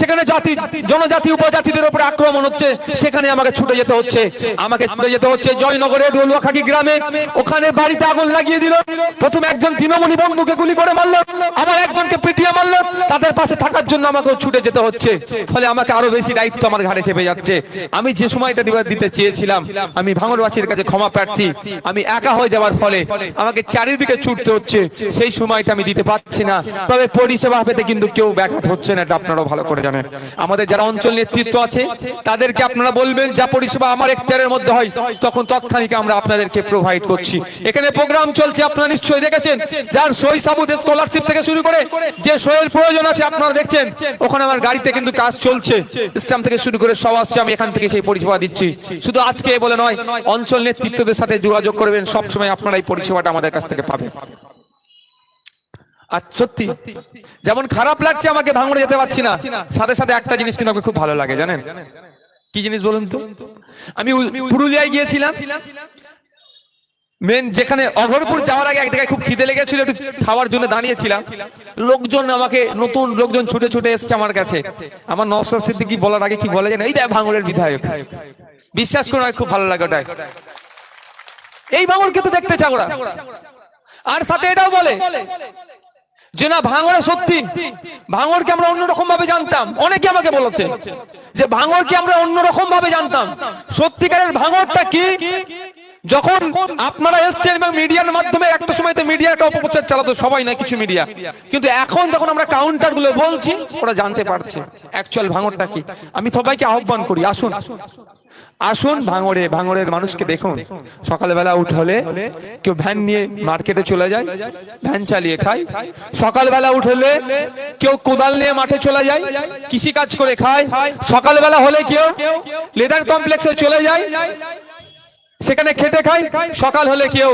সেখানে জাতি, জনজাতি, উপজাতিদের উপরে আক্রমণ হচ্ছে। সেখানে আমাকে ছুটে যেতে হচ্ছে। আমাকে ছুটে যেতে হচ্ছে জয়নগরে, দোলুয়াখাকি গ্রামে। ওখানে বাড়িতে আগুন লাগিয়ে দিল। প্রথমে একজন তৃণমূলী বন্ধুকে গুলি করে মারলো। আবার একজনকে পিটিয়ে মারলো। তাদের পাশে থাকার জন্য আমাকেও ছুটে যেতে হচ্ছে। ফলে আমাকে আরও বেশি দায়িত্ব আমার ঘাড়ে চেপে যাচ্ছে। আমি যে সময়টা দিতে চেয়েছিলাম, আমি ভাঙরবাসীর কাছে ক্ষমা প্রার্থী। আমি একা হয়ে যাওয়ার ফলে আমাকে চারিদিকে ছুটতে হচ্ছে। সেই সময়টা আমি দিতে পারছি না। তবে পরিষেবা পেতে কিন্তু কেউ ব্যাঘাত হচ্ছে না, এটা আপনারাও ভালো করে জানেন। আমাদের যারা অঞ্চল নেতৃত্ব আছে, তাদেরকে আপনারা বলবেন, যা পরিষেবা আমার একটারের মধ্যে হয়, তখন তৎক্ষণিক আমরা আপনাদেরকে প্রোভাইড করছি। এখানে প্রোগ্রাম চলছে, আপনারা নিশ্চয়ই দেখেছেন, যার সই সাবুদ স্কলারশিপ থেকে শুরু করে যে সইয়ের প্রয়োজন আছে, আপনারা দেখছেন। ওখানে আমার গাড়িতে কিন্তু কাজ চলছে। স্ট্যাম্প থেকে শুরু করে সব আসছে, আমি এখান থেকে সেই পরিষেবা দিচ্ছি। শুধু আজকে বলে নয়, অঞ্চল নেতৃত্বদের সাথে যোগাযোগ করবেন সব সময় আপনারা এই পরিষেবাটা আমাদের কাছ থেকে পাবেন। আর সত্যি, যেমন খারাপ লাগছে আমাকে ভাঙড়ে যেতে পারছি না। সাথে সাথে একটা জিনিস কিন্তু আমাকে খুব ভালো লাগে, জানেন? কি জিনিস বলুন তো? আমি পুরুলিয়ায় গিয়েছিলাম। মেন যেখানে অঘরপুর যাওয়ার আগে এক জায়গায় খুব খিদে লেগেছিল, একটু খাওয়ার জন্য দাঁড়িয়েছিলাম। লোকজন আমাকে, নতুন লোকজন ছুটে ছুটে এসছে আমার কাছে। আমার নওসাদ সিদ্দিকি বলার আগে কি বলে জানেন? এই দেখ ভাঙড়ের বিধায়ক। বিশ্বাস করে খুব ভালো লাগে ওটাই এই ভাঙড়কে তো দেখতে চাও আর সাথে এটাও বলে যে না, ভাঙড়ে সত্যি। ভাঙড়কে আমরা অন্যরকম ভাবে জানতাম। অনেকে আমাকে বলেছে যে, ভাঙড়কে আমরা অন্যরকম ভাবে জানতাম। সত্যিকারের ভাঙড়টা কি? যখন আপনারা এসছেন এবং মিডিয়ার মাধ্যমে, একটা সময় তো মিডিয়া একটা অপপ্রচার চালাতো সবাই না, কিছু মিডিয়া। কিন্তু এখন যখন আমরা কাউন্টারগুলো বলছি, ওরা জানতে পারছে। অ্যাকচুয়াল ভাঙরটা কি? আমি সবাইকে আহ্বান করি, আসুন। আসুন ভাঙড়ে, ভাঙড়ের মানুষকে দেখুন। সকালবেলা উঠলে কেউ ভ্যান নিয়ে মার্কেটে চলে যায়, ভ্যান চালিয়ে খায়। সকালবেলা উঠলে কেউ কোদাল নিয়ে মাঠে চলে যায় কৃষি কাজ করে খায়। সকালবেলা হলে কেউ লেদার কমপ্লেক্সে চলে যায়। সেখানে খেটে খাই সকাল হলে কেউ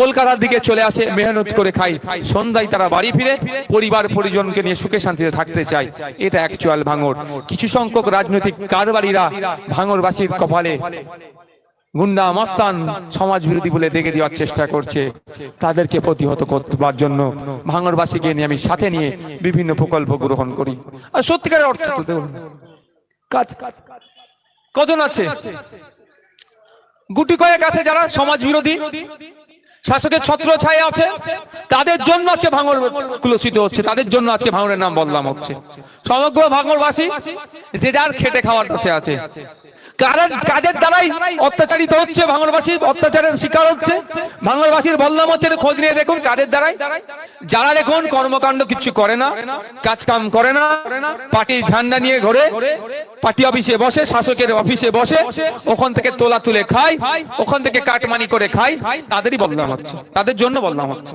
কলকাতার দিকে চলে আসে, মেহনত করে খাই সন্ধ্যায় তারা বাড়ি ফিরে, পরিবার পরিজনকে নিয়ে সুখে শান্তিতে থাকতে চায়। এটা অ্যাকচুয়াল ভাঙর কিছু সংখ্যক রাজনৈতিক কারবারিরা ভাঙরবাসীর কপালে গুন্ডা, মস্তান সমাজ বিরোধী বলে দেখে দেওয়ার চেষ্টা করছে। তাদেরকে প্রতিহত করবার জন্য ভাঙরবাসীকে নিয়ে আমি সাথে নিয়ে বিভিন্ন প্রকল্প গ্রহণ করি। আর সত্যিকারের অর্থ কাজ কজন আছে? গুটি কয়েক আছে যারা সমাজ বিরোধী। শাসকের ছত্র ছায়া আছে। তাদের জন্য আজকে ভাঙর কুলসিত হচ্ছে। তাদের জন্য আজকে ভাঙরের নাম বদলাম হচ্ছে। সমগ্র ভাঙরবাসী, যে যার খেটে খাওয়ার পথে আছে। কাদের কাদের দ্বারাই অত্যাচারিত হচ্ছে ভাঙরবাসী? অত্যাচারের শিকার হচ্ছে। ভাঙরবাসীর বদলাম হচ্ছে খোঁজ নিয়ে দেখুন কাদের দ্বারাই। যারা দেখুন কর্মকাণ্ড কিছু করে না, কাজ কাম করে না, পার্টি ঝান্ডা নিয়ে ঘোরে, পার্টি অফিসে বসে, শাসকের অফিসে বসে, ওখান থেকে তোলা তুলে খায়, ওখান থেকে কাটমানি করে খায়, তাদেরই বদনাম হচ্ছে। তাদের জন্য বদনাম হচ্ছে।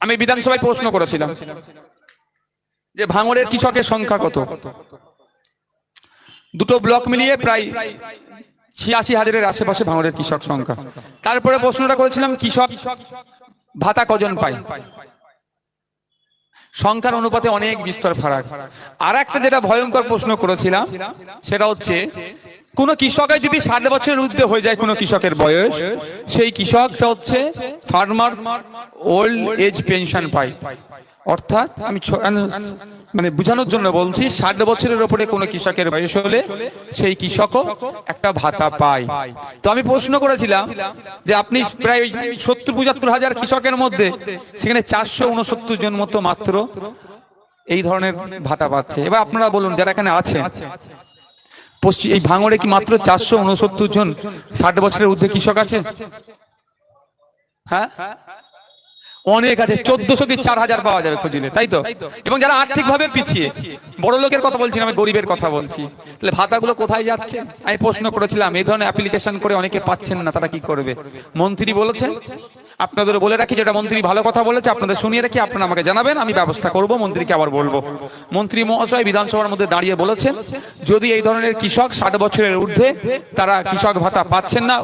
আমি বিধানসভায় প্রশ্ন করেছিলাম যে ভাঙড়ের কৃষকের সংখ্যা কত? দুটো ব্লক মিলিয়ে প্রায় ছিয়াশি হাজারের আশেপাশে ভাঙড়ের কৃষক সংখ্যা। তারপরে প্রশ্নটা করেছিলাম, কৃষক ভাতা কজন পায়? সংখ্যার অনুপাতে অনেক বিস্তর ফারাক। আর একটা যেটা ভয়ঙ্কর প্রশ্ন করেছিলাম, সেটা হচ্ছে কোন কৃষকের যদি ষাট বছরের ঊর্ধ্বে হয়ে যায় কোন কৃষকের বয়স, সেই কৃষকটা হচ্ছে ফার্মার ওল্ড এজ পেনশন পায়। অর্থাৎ আমি মানে বোঝানোর জন্য বলছি, ষাট বছরের ওপরে কোনো কৃষকের বয়স হলে সেই কৃষকও একটা ভাতা পায়। তো আমি প্রশ্ন করেছিলাম যে আপনি প্রায় ওই সত্তর পঁচাত্তর হাজার কৃষকের মধ্যে সেখানে চারশো উনসত্তর জন মতো মাত্র এই ধরনের ভাতা পাচ্ছে। এবার আপনারা বলুন, যারা এখানে আছেন পশ্চিম এই ভাঙড়ে কি মাত্র চারশো উনসত্তর জন ষাট বছরের ঊর্ধ্বে কৃষক আছে? হ্যাঁ? অনেক আছে, চোদ্দশো কি চার হাজার পাওয়া যাবে খুঁজলে, তাই তো? এবং যারা আর্থিক ভাবে পিছিয়ে, বড় লোকের কথা বলছি আমি গরিবের কথা বলছি। তাহলে ভাতাগুলো কোথায় যাচ্ছে? আমি প্রশ্ন করেছিলাম, এই ধরনের অ্যাপ্লিকেশন করে অনেকে পাচ্ছেন না, তারা কি করবে? মন্ত্রী বলেছেন? আপনাদের বলে রাখি, যেটা মন্ত্রী ভালো কথা বলেছে, আপনাদের শুনিয়ে রাখি, আপনারা আমাকে জানাবেন, আমি ব্যবস্থা করব, মন্ত্রীকে আবার বলব। মন্ত্রী মহাশয় বিধানসভার মধ্যে দাঁড়িয়ে বলেছেন, যদি এই ধরনের কৃষক ষাট বছরের ঊর্ধ্বে তারা কৃষক ভাতা পাচ্ছেন না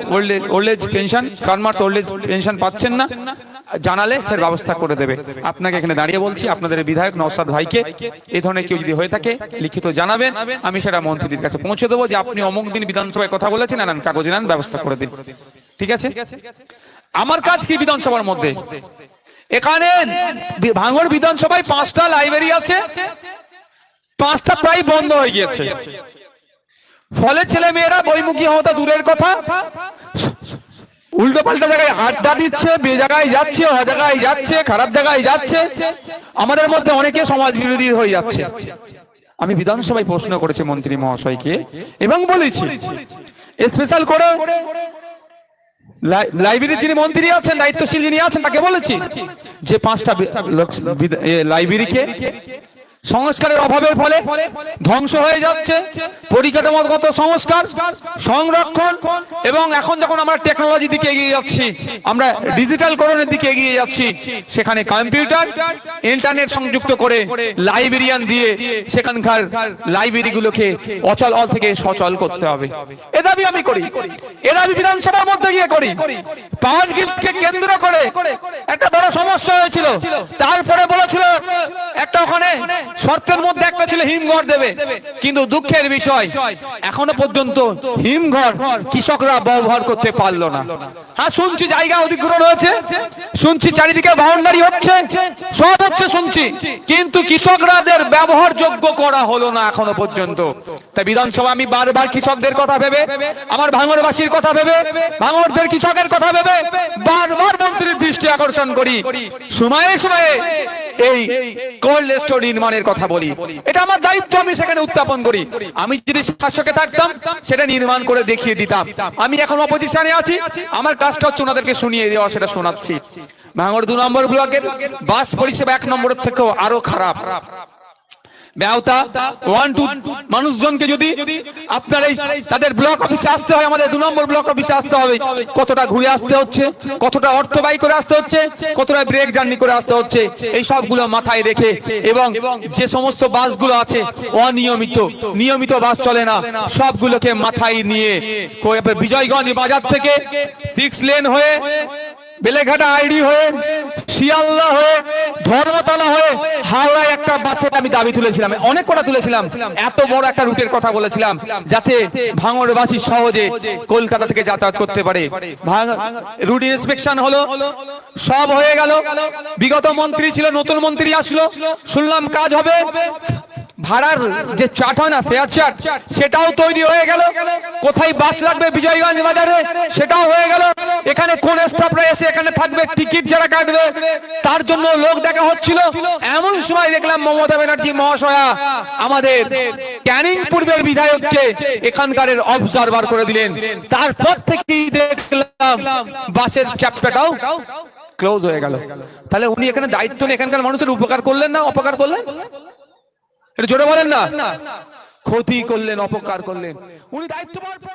old age pension farmers old age pension পাচ্ছেন না জানালে সে ব্যবস্থা করে দেবে। আপনাকে এখানে দাঁড়িয়ে বলছি, আপনাদের বিধায়ক নওসাদ ভাইকে এই ধরনের কেউ যদি হয়ে থাকে, লিখিত জানাবেন। আমি সেটা মন্ত্রীর কাছে পৌঁছে দেবো যে আপনি অমুক দিন বিধানসভায় কথা বলেছেন আনান কাগজে নেন ব্যবস্থা করে দিন। ঠিক আছে? আমার কাজ কি বিধানসভার মধ্যে? এখানে ভাঙড় বিধানসভায় পাঁচটা লাইব্রেরি আছে। পাঁচটা প্রায় বন্ধ হয়ে গিয়েছে। ফলে ছেলে মেয়েরা বইমুখী হওয়া দূরের কথা। উল্টো পাল্টা জায়গায় আড্ডা দিচ্ছে, বে জায়গায় যাচ্ছে জায়গায় যাচ্ছে, খারাপ জায়গায় যাচ্ছে। আমাদের মধ্যে অনেকে সমাজ বিরোধী হয়ে যাচ্ছে। আমি বিধানসভায় প্রশ্ন করেছি মন্ত্রী মহাশয়কে, এবং বলেছি স্পেশাল করে লাই- লাইব্রেরির যিনি মন্ত্রী আছেন, দায়িত্বশীল যিনি আছেন, তাকে বলেছি যে পাঁচটা লাইব্রেরিকে সংস্কারের অভাবের ফলে ধ্বংস হয়ে যাচ্ছে। পরিকাঠামোগত সংস্কার, সংরক্ষণ এবং এখন যখন আমরা টেকনোলজি দিকে এগিয়ে যাচ্ছি, আমরা ডিজিটাল করণের দিকে এগিয়ে যাচ্ছি, সেখানে কম্পিউটার ইন্টারনেট সংযুক্ত করে লাইব্রেরিয়ান দিয়ে সেখানকার লাইব্রেরিগুলোকে অচল অল থেকে সচল করতে হবে। এ দাবি আমি করি। এ দাবি বিধানসভার মধ্যে গিয়ে করি। পাওয়ার গিফটকে কেন্দ্র করে একটা বড় সমস্যা হয়েছিল। তারপরে বলেছিল একটা ওখানে শর্তের মধ্যে একটা ছিল হিমঘর দেবে। কিন্তু দুঃখের বিষয়, এখনও পর্যন্ত হিমঘর কৃষকরা ব্যবহার করতে পারল না। হ্যাঁ শুনছি জায়গা অধিগ্রহণ হয়েছে। শুনছি চারিদিকে বাউন্ডারি হচ্ছে। সব হচ্ছে শুনছি। কিন্তু কৃষকরাদের ব্যবহার যোগ্য করা হলো না এখনও পর্যন্ত। তাই বিধানসভা, আমি বারবার কৃষকদের কথা ভেবে, আমার ভাঙরবাসীর কথা ভেবে, ভাঙরদের কৃষকের কথা ভেবে বারবার মন্ত্রীর দৃষ্টি আকর্ষণ করি। সময়ে সময়ে এই কোল্ড স্টোর নির্মাণের কথা বলি। এটা আমার দায়িত্ব, আমি সেখানে উত্থাপন করি। আমি যদি শাসকে থাকতাম, সেটা নির্মাণ করে দেখিয়ে দিতাম। আমি এখন অপোজিশনে আছি, আমার কাজটা হচ্ছে ওনাদেরকে শুনিয়ে দেওয়া, সেটা শোনাচ্ছি। ভাঙড় দু নম্বর ব্লকের বাস পরিষেবা এক নম্বরের থেকেও আরও খারাপ। ব্যবতা ওয়ান টু মানুষজনকে যদি আপনার এই তাদের ব্লক অফিসে আসতে হয়, আমাদের দু নম্বর ব্লক অফিসে আসতে হবে। কতটা ঘুরে আসতে হচ্ছে, কতটা অর্থ ব্যয় করে আসতে হচ্ছে, কতটা ব্রেক জার্নি করে আসতে হচ্ছে, এই সবগুলো মাথায় রেখে এবং যে সমস্ত বাসগুলো আছে, অনিয়মিত, নিয়মিত বাস চলে না, সবগুলোকে মাথায় নিয়ে বিজয়গঞ্জ বাজার থেকে সিক্স লেন হয়ে বেলেঘাটা আইডি হয়ে শিয়ালদা হয়ে, ধর্মতলা হয়ে, হাওড়ায় একটা বাসের আমি দাবি তুলেছিলাম। অনেক কটা তুলেছিলাম। এত বড় একটা রুটের কথা বলেছিলাম, যাতে ভাঙড়বাসী সহজে কলকাতা থেকে যাতায়াত করতে পারে। রুট ইন্সপেকশন হলো, সব হয়ে গেল। বিগত মন্ত্রী ছিল, নতুন মন্ত্রী আসলো। শুনলাম কাজ হবে। ভাড়ার যে চার্ট হয় না, ফেয়ার চার্ট, সেটাও তৈরি হয়ে গেল। কোথায় বাস লাগবে বিজয়গঞ্জ বাজারে, সেটাও হয়ে গেল। এখানে কোন স্টাফরা এসে এখানে থাকবে? টিকিট যারা কাটবে, তার জন্য লোক দেখা হচ্ছিল। এমন সময় দেখলাম মমতা ব্যানার্জি মহাশয়া আমাদের ক্যানিং পূর্বের বিধায়ককে এখানকার অবজারভার করে দিলেন। তারপর থেকেই দেখলাম বাসের চ্যাপ্টারটাও ক্লোজ হয়ে গেল। তাহলে উনি এখানে দায়িত্ব নিয়ে এখানকার মানুষের উপকার করলেন না অপকার করলেন? এটা জোরে বলেন না। ক্ষতি করলেন, অপকার করলেন। উনি দায়িত্ব পাওয়ার পর